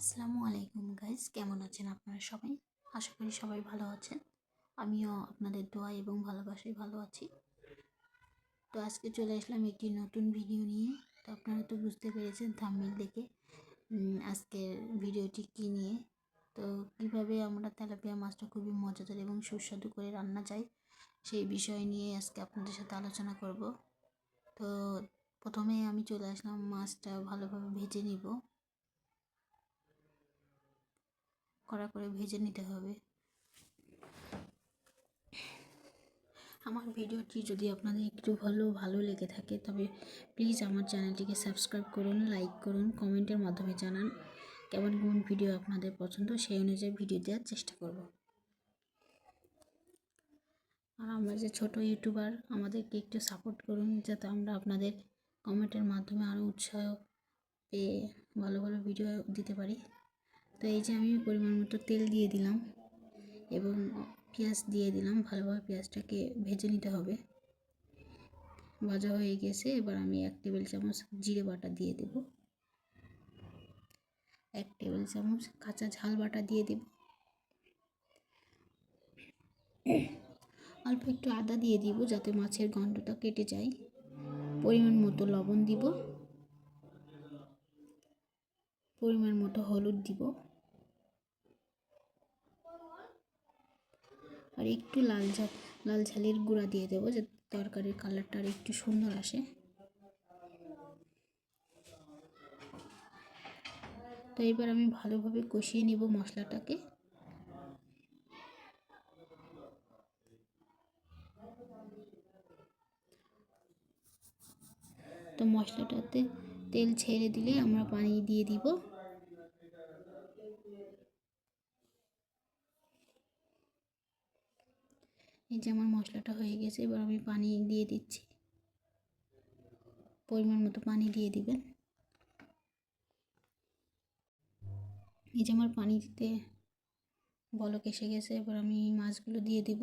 আসসালামু আলাইকুম গাইজ কেমন আছেন আপনারা সবাই? আশা করি সবাই ভালো আছেন। আমিও আপনাদের দোয়া এবং ভালোবাসায় ভালো আছি। তো আজকে চলে আসলাম একটি নতুন ভিডিও নিয়ে। তো আপনারা তো বুঝতে পেরেছেন থাম্বনেল দেখে আজকের ভিডিওটি কী নিয়ে। তো কীভাবে আমরা তেলাপিয়া মাছটা খুবই মজাদার এবং সুস্বাদু করে রান্না যায়, সেই বিষয় নিয়ে আজকে আপনাদের সাথে আলোচনা করব। তো প্রথমে আমি চলে আসলাম মাছটা ভালোভাবে ভেজে নিব। কড়া করে ভেজে নিতে হবে। আমার ভিডিওটি যদি আপনাদের একটু ভালো ভালো লেগে থাকে, তবে প্লিজ আমার চ্যানেলটিকে সাবস্ক্রাইব করুন, লাইক করুন, কমেন্টের মাধ্যমে জানান কেমন কেমন ভিডিও আপনাদের পছন্দ, সেই অনুযায়ী ভিডিও দেওয়ার চেষ্টা করব। আর আমরা যে ছোট ইউটিউবার, আমাদেরকে একটু সাপোর্ট করুন যাতে আমরা আপনাদের কমেন্টের মাধ্যমে আরও উৎসাহ পেয়ে ভালো ভালো ভিডিও দিতে পারি। তো এই যে আমি পরিমাণ মতো তেল দিয়ে দিলাম এবং পেঁয়াজ দিয়ে দিলাম, ভালোভাবে পেঁয়াজটাকে ভেজে নিতে হবে। ভাজা হয়ে গেছে, এবার আমি এক টেবিল চামচ জিরে বাটা দিয়ে দেব। এক টেবিল চামচ কাঁচা ঝাল বাটা দিয়ে দেব। অল্প একটু আদা দিয়ে দিব যাতে মাছের গন্ধটা কেটে যায়। পরিমাণ মতো লবণ দিব। পরিমাণ মতো হলুদ দিব। আর একটু লাল ঝাল, লাল ঝালের গুঁড়া দিয়ে দেবো যাতে তরকারির কালারটা আর একটু সুন্দর আসে। তো এবার আমি ভালোভাবে কষিয়ে নিব মশলাটাকে। তো মশলাটাতে তেল ছেড়ে দিলে আমরা পানি দিয়ে দিব। এই যে আমার মশলাটা হয়ে গেছে, এবার আমি পানি দিয়ে দিচ্ছি। পরিমাণ মতো পানি দিয়ে দিবেন। এই যে আমার পানি দিতে বলক এসে গেছে, এবার আমি মাছগুলো দিয়ে দিব।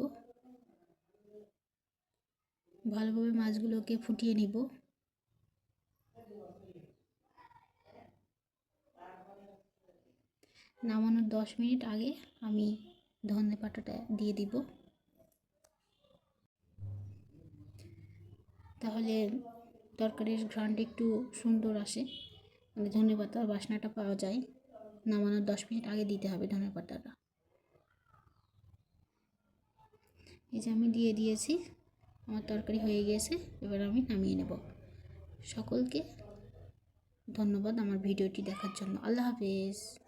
ভালোভাবে মাছগুলোকে ফুটিয়ে নিব। নামানোর দশ মিনিট আগে আমি ধনে পাতাটা দিয়ে দিব। তাহলে তরকারির ঘ্রাণটা একটু সুন্দর আসে। মানে ধনে পাতার বাসনাটা পাওয়া যায়। নামানোর দশ মিনিট আগে দিতে হবে ধনে পাতাটা। এই যে আমি দিয়ে দিয়েছি। আমার তরকারি হয়ে গেছে। এবার আমি নামিয়ে নেব। সকলকে ধন্যবাদ আমার ভিডিওটি দেখার জন্য। আল্লাহ হাফেজ।